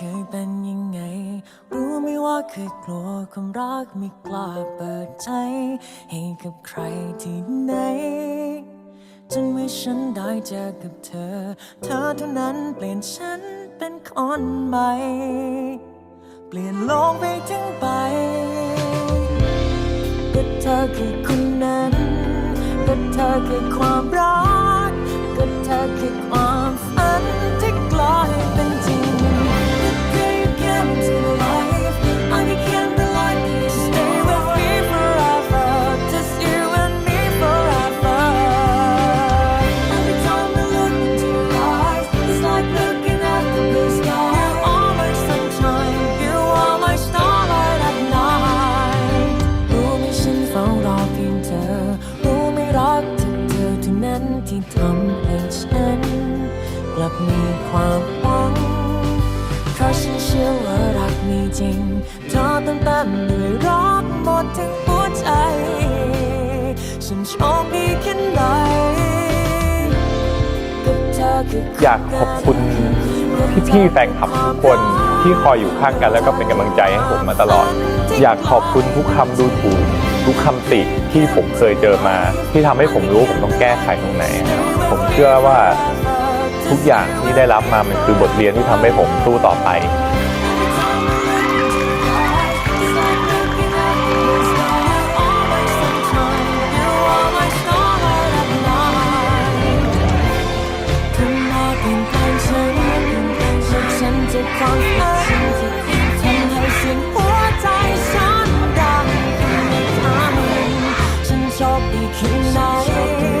เคยเป็นยังไง รู้ไหมว่าเคยกลัวความรักไม่กล้าเปิดใจ ให้กับใครที่ไหน จนเมื่อฉันได้เจอกับเธอ เธอเท่านั้นเปลี่ยนฉันเป็นคนใหม่ เปลี่ยนโลกไปทั้งใบก็เธอคือคนนั้นก็เธอคือความรักก็เธอคือความ นั้นที่ทำให้ฉัน กลับมีความหวัง เพราะฉันเชื่อว่ารักมีจริงเธอเต็มเต็มด้วยรักหมดทั้งหัวใจ ฉันโชคดีแค่ไหนกับเธอคือ อยากขอบคุณพี่ๆแฟนคลับทุกคนที่คอยอยู่ข้างกันแล้วก็เป็นกำลังใจให้ผมมาตลอด อยากขอบคุณทุกคำดูถูก ทุกคำติที่ผมเคยเจอมา ที่ทำให้ผมรู้ผมต้องแก้ไขตรงไหน ผมเชื่อว่าทุกอย่างที่ได้รับมามันคือบทเรียนที่ทำให้ผมสู้ต่อไปจะคว ฉันโชคดีแค่ไหน